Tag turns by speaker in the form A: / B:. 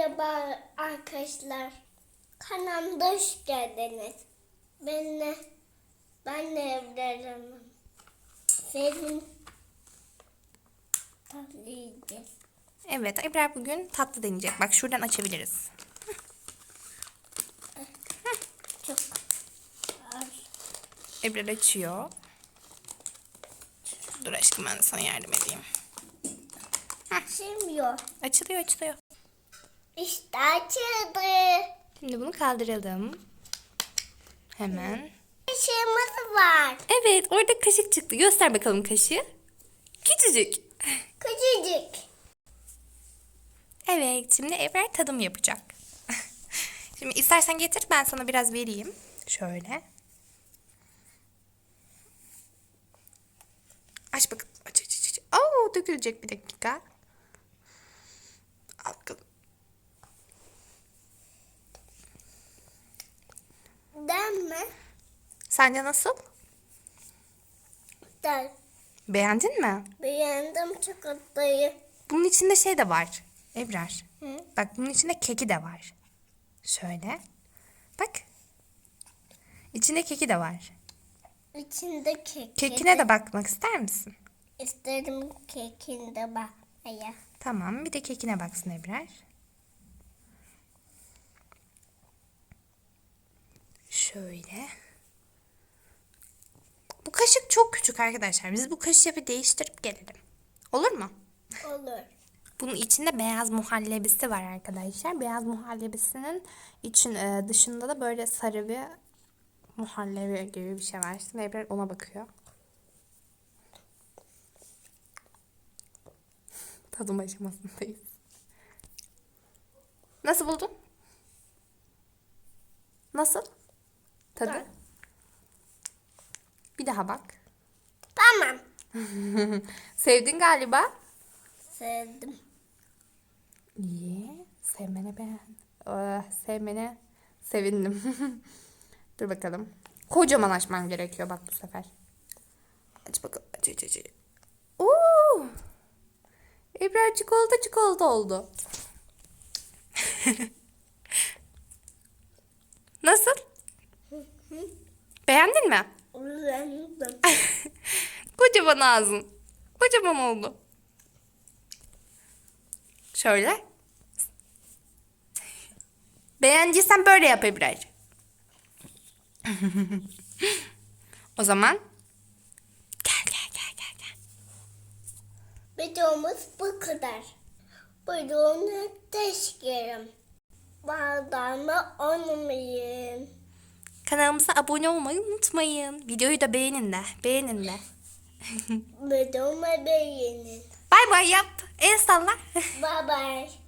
A: Merhaba arkadaşlar. Kanalımda hoş geldiniz. Ben de, ben de evlerim. Senin tatlıydı.
B: Evet Ebrar bugün tatlı deneyecek. Bak şuradan açabiliriz.
A: Çok.
B: Ebrar açıyor. Dur aşkım ben sana yardım edeyim.
A: Açılmıyor.
B: Açılıyor açılıyor.
A: İşte açıldı.
B: Şimdi bunu kaldıralım. Hemen.
A: Işığımız var.
B: Evet orada kaşık çıktı. Göster bakalım kaşığı. Küçücük.
A: Küçücük.
B: Evet şimdi Ebrar tadım yapacak. şimdi istersen getir ben sana biraz vereyim. Şöyle. Aç. Aç aç aç. aç. Oo dökülecek bir dakika.
A: Değil mi?
B: Sence nasıl?
A: Değil.
B: Beğendin mi?
A: Beğendim çikolatayı.
B: Bunun içinde şey de var. Ebrar.
A: Hı?
B: Bak bunun içinde keki de var. Şöyle. Bak. İçinde keki de var.
A: İçinde kek.
B: Kekine de bakmak ister misin?
A: İsterim kekinde bakmaya.
B: Tamam. Bir de kekine baksın Ebrar. Şöyle. Bu kaşık çok küçük arkadaşlar. Biz bu kaşığı bir değiştirip gelelim. Olur mu?
A: Olur.
B: Bunun içinde beyaz muhallebisi var arkadaşlar. Beyaz muhallebisinin için e, dışında da böyle sarı bir muhallebi gibi bir şey var. Şimdi Ebrar ona bakıyor. Tadım aşamasındayız. Nasıl buldun? Nasıl? Tadı?
A: Güzel.
B: Bir daha bak.
A: Tamam.
B: Sevdin galiba.
A: Sevdim.
B: İyi. Sevmene beğen. Ah, sevmene sevindim. Dur bakalım. Kocaman açman gerekiyor bak bu sefer. Aç bakalım. Aç aç aç. Oo! Ebrar çikolata çikolata oldu. Nasıl? Beğendin mi?
A: Beğendim.
B: Kocaman ağzın. Kocaman oldu. Şöyle. Beğendiysen böyle yap Ebrar. o zaman gel gel gel gel gel.
A: Videomuz bu kadar. Videonu teşekkürüm. Bardağımı unutmayın.
B: Kanalımıza abone olmayı unutmayın. Videoyu da beğenin de. Beğenin de.
A: Videomu beğenin.
B: Bay bay yap. El salla.
A: Bye bye.